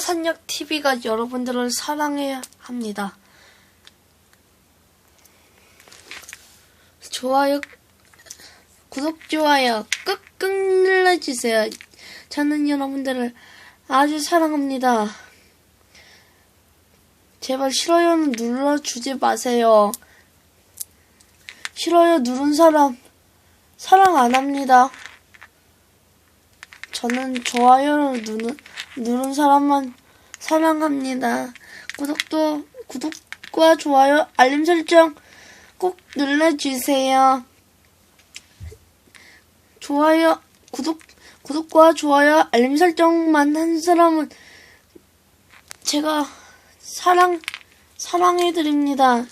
산역 TV가 여러분들을 사랑해야 합니다. 좋아요, 구독, 좋아요 꾹꾹 눌러주세요. 저는 여러분들을 아주 사랑합니다. 제발 싫어요는 눌러주지 마세요. 싫어요 누른 사람 사랑 안 합니다. 저는 좋아요를 누른, 누른 사람만 사랑합니다. 구독도, 구독과 좋아요, 알림 설정 꼭 눌러주세요. 좋아요, 구독, 구독과 좋아요, 알림 설정만 한 사람은 제가 사랑, 사랑해드립니다.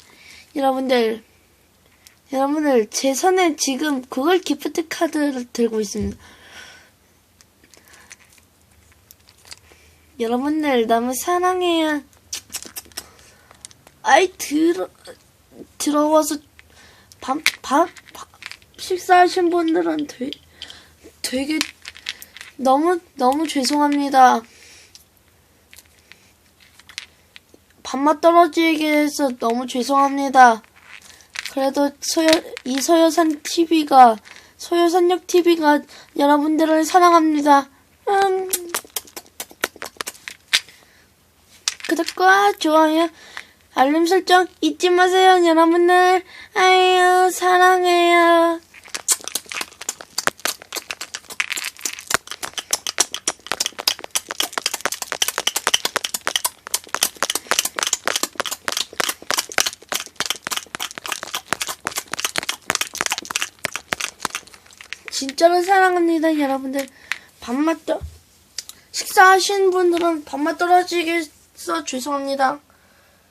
여러분들, 여러분들, 제 손에 지금 구글 기프트 카드를 들고 있습니다. 여러분들 너무 사랑해요. 아이 들어 들어와서 밥 식사하신 분들은 되, 되게 너무 너무 죄송합니다. 밥맛 떨어지게 해서 너무 죄송합니다. 그래도 소여, 이소여산 TV가 소여산역 TV가 여러분들을 사랑합니다. 음. 구독과 좋아요, 알림 설정 잊지 마세요, 여러분들. 아유, 사랑해요. 진짜로 사랑합니다, 여러분들. 밥맛 떠, 식사하신 분들은 밥맛 떨어지게 해서 죄송합니다.